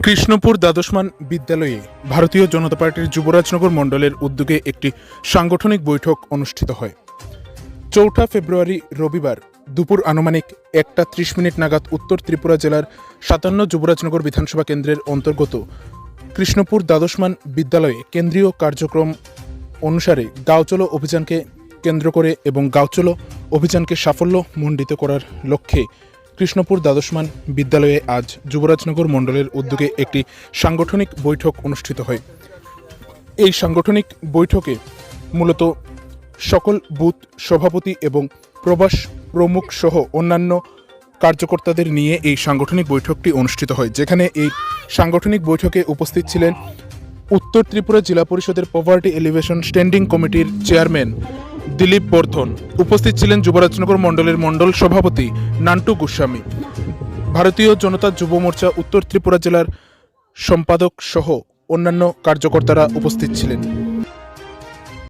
কৃষ্ণপুর দ্বাদশমান বিদ্যালয়ে ভারতীয় জনতা পার্টির যুবরাজনগর মণ্ডলের উদ্যোগে একটি সাংগঠনিক বৈঠক অনুষ্ঠিত হয়। চৌঠা ফেব্রুয়ারি রবিবার দুপুর আনুমানিক একটা ত্রিশ মিনিট নাগাদ উত্তর ত্রিপুরা জেলার সাতান্ন যুবরাজনগর বিধানসভা কেন্দ্রের অন্তর্গত কৃষ্ণপুর দ্বাদশমান বিদ্যালয়ে কেন্দ্রীয় কার্যক্রম অনুসারে গাঁও চলো অভিযানকে কেন্দ্র করে এবং গাঁও চলো অভিযানকে সাফল্য মণ্ডিত করার লক্ষ্যে কৃষ্ণপুর দ্বাদশমান বিদ্যালয়ে আজ যুবরাজনগর মণ্ডলের উদ্যোগে একটি সাংগঠনিক বৈঠক অনুষ্ঠিত হয়। এই সাংগঠনিক বৈঠকে মূলত সকল বুথ সভাপতি এবং প্রবাস প্রমুখ সহ অন্যান্য কার্যকর্তাদের নিয়ে এই সাংগঠনিক বৈঠকটি অনুষ্ঠিত হয়, যেখানে এই সাংগঠনিক বৈঠকে উপস্থিত ছিলেন উত্তর ত্রিপুরা জেলা পরিষদের পভার্টি এলিভেশন স্ট্যান্ডিং কমিটির চেয়ারম্যান দিলীপ বর্ধন। উপস্থিত ছিলেন যুবরাজনগর মণ্ডলের মণ্ডল সভাপতি নান্টু গোস্বামী। ভারতীয় জনতা যুব মোর্চা উত্তর ত্রিপুরা জেলার সম্পাদক সহ অন্যান্য কার্যকর্তারা উপস্থিত ছিলেন।